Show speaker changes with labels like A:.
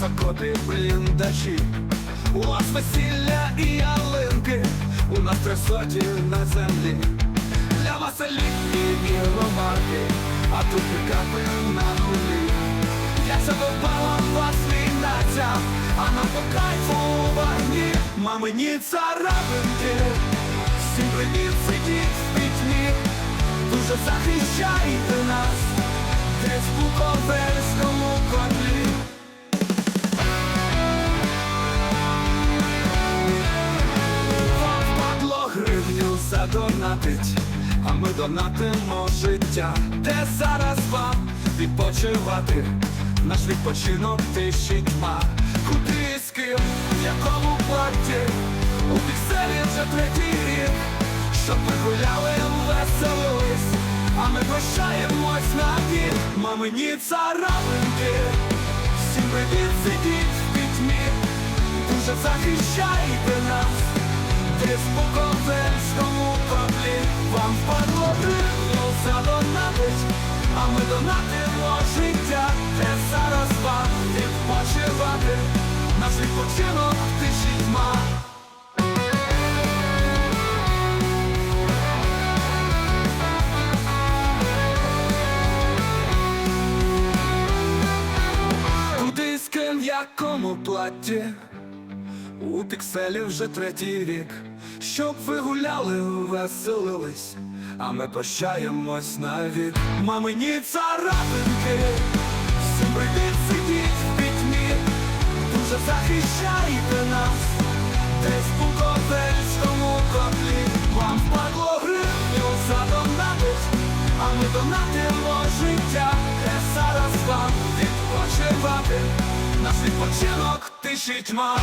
A: високоти бліндажі. У вас весілля і ялинки, у нас трьохсоті на землі. Для вас елітні і ромарки, а тут пікапи на нулі. Я задовбала вас війна ця, а нам по кайфу вогні. Мамині царапинки, всім привіт, сидіть в пітьмі. Дуже захищайте нас, десь в Задонатить, а ми донатимо життя, де зараз вам відпочивати, наш відпочинок тиші тьма, куди з ким, в якому платі, у пікселі вже третій рік, щоб ми гуляли прощаємось на вік, мамині царапинки, всім привіт, сидіть в пітьмі. Дуже захищайте нас, десь по Ковельському кораблі. Вам впадло гривню задонатить, а ми донатимо життя, де зараз вам відпочивати, наш відпочинок тиші тьма. Якому платі? У пікселі вже третій рік, щоб ви гуляли, веселились, а ми прощаємось навік. Мамині царапинки, всім привіт, сидіть в пітьмі, дуже захищайте нас, десь в Буковельському котлі. Вам впадло гривню задонатить, а ми донатимо життя, де зараз вам відпочивати, наш відпочинок тиші тьма.